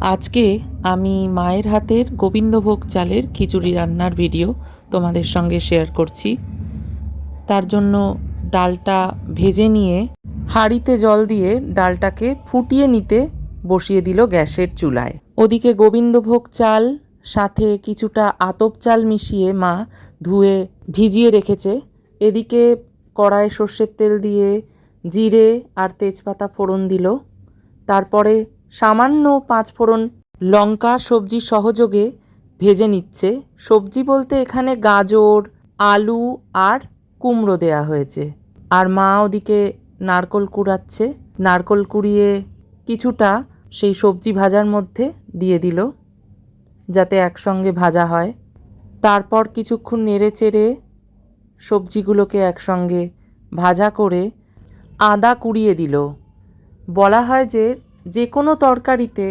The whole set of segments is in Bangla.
আজকে আমি মায়ের হাতের গোবিন্দভোগ চালের খিচুড়ি রান্নার ভিডিও তোমাদের সঙ্গে শেয়ার করছি। তার জন্য ডালটা ভেজে নিয়ে হাঁড়িতে জল দিয়ে ডালটাকে ফুটিয়ে নিতে বসিয়ে দিল গ্যাসের চুলায়। ওদিকে গোবিন্দভোগ চাল, সাথে কিছুটা আতপ চাল মিশিয়ে মা ধুয়ে ভিজিয়ে রেখেছে। এদিকে কড়ায় সর্ষের তেল দিয়ে জিরে আর তেজপাতা ফোড়ন দিল। তারপরে সামান্য পাঁচ ফোড়ন লঙ্কা সবজি সহযোগে ভেজে নিচ্ছে। সবজি বলতে এখানে গাজর, আলু আর কুমড়ো দেয়া হয়েছে। আর মা ওদিকে নারকল কুড়াচ্ছে। নারকল কুড়িয়ে কিছুটা সেই সবজি ভাজার মধ্যে দিয়ে দিল, যাতে একসঙ্গে ভাজা হয়। তারপর কিছুক্ষণ নেড়ে চেড়ে সবজিগুলোকে একসঙ্গে ভাজা করে আদা কুড়িয়ে দিল। বলা হয় যে যে কোনো তরকারিতে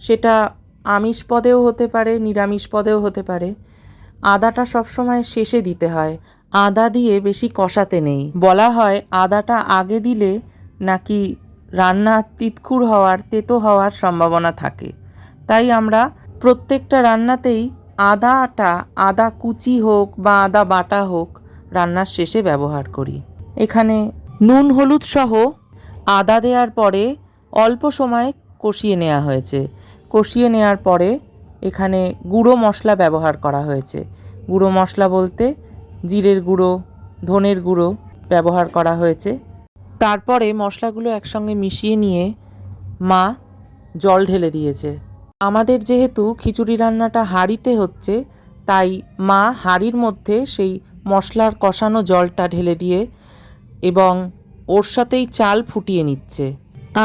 সেটা আমিষ পদেও হতে পারে, নিরামিষ পদেও হতে পারে, আদাটা সবসময় শেষে দিতে হয়। আদা দিয়ে বেশি কষাতে নেই। বলা হয় আদাটা আগে দিলে নাকি রান্না তিতকুর হওয়ার, তেতো হওয়ার সম্ভাবনা থাকে। তাই আমরা প্রত্যেকটা রান্নাতেই আদাটা আদা কুচি হোক বা আদা বাটা হোক রান্নার শেষে ব্যবহার করি। এখানে নুন, হলুদ সহ আদা দেওয়ার পরে অল্প সময় কষিয়ে নেওয়া হয়েছে। কষিয়ে নেওয়ার পরে এখানে গুঁড়ো মশলা ব্যবহার করা হয়েছে। গুঁড়ো মশলা বলতে জিরের গুঁড়ো, ধনের গুঁড়ো ব্যবহার করা হয়েছে। তারপরে মশলাগুলো একসঙ্গে মিশিয়ে নিয়ে মা জল ঢেলে দিয়েছে। আমাদের যেহেতু খিচুড়ি রান্নাটা হাঁড়িতে হচ্ছে, তাই মা হাঁড়ির মধ্যে সেই মশলার কষানো জলটা ঢেলে দিয়ে এবং ওর সাথেই চাল ফুটিয়ে নিচ্ছে।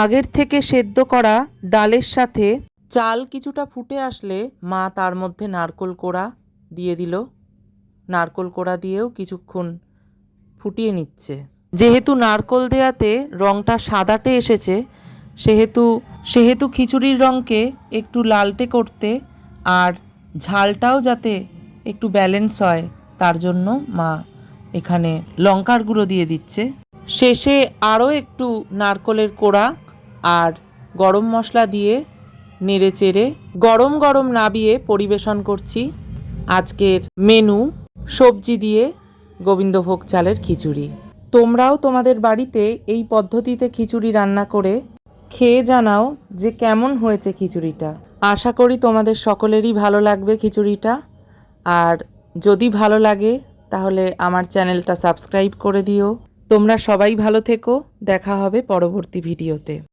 আগের থেকে সেদ্ধ করা ডালের সাথে চাল কিছুটা ফুটে আসলে মা তার মধ্যে নারকোল কোড়া দিয়ে দিল। নারকোল কোড়া দিয়েও কিছুক্ষণ ফুটিয়ে নিচ্ছে। যেহেতু নারকোল দেয়াতে রঙটা সাদাটে এসেছে, সেহেতু সেহেতু খিচুড়ির রঙকে একটু লালটে করতে আর ঝালটাও যাতে একটু ব্যালেন্স হয়, তার জন্য মা এখানে লঙ্কার গুঁড়ো দিয়ে দিচ্ছে। শেষে আরও একটু নারকোলের কোড়া আর গরম মশলা দিয়ে নেড়ে চেড়ে গরম গরম নাবিয়ে পরিবেশন করছি আজকের মেনু, সবজি দিয়ে গোবিন্দভোগ চালের খিচুড়ি। তোমরাও তোমাদের বাড়িতে এই পদ্ধতিতে খিচুড়ি রান্না করে খেয়ে জানাও যে কেমন হয়েছে খিচুড়িটা। আশা করি তোমাদের সকলেরই ভালো লাগবে খিচুড়িটা। আর যদি ভালো লাগে, তাহলে আমার চ্যানেলটা সাবস্ক্রাইব করে দিও। তোমরা সবাই ভালো থেকো। দেখা হবে পরবর্তী ভিডিওতে।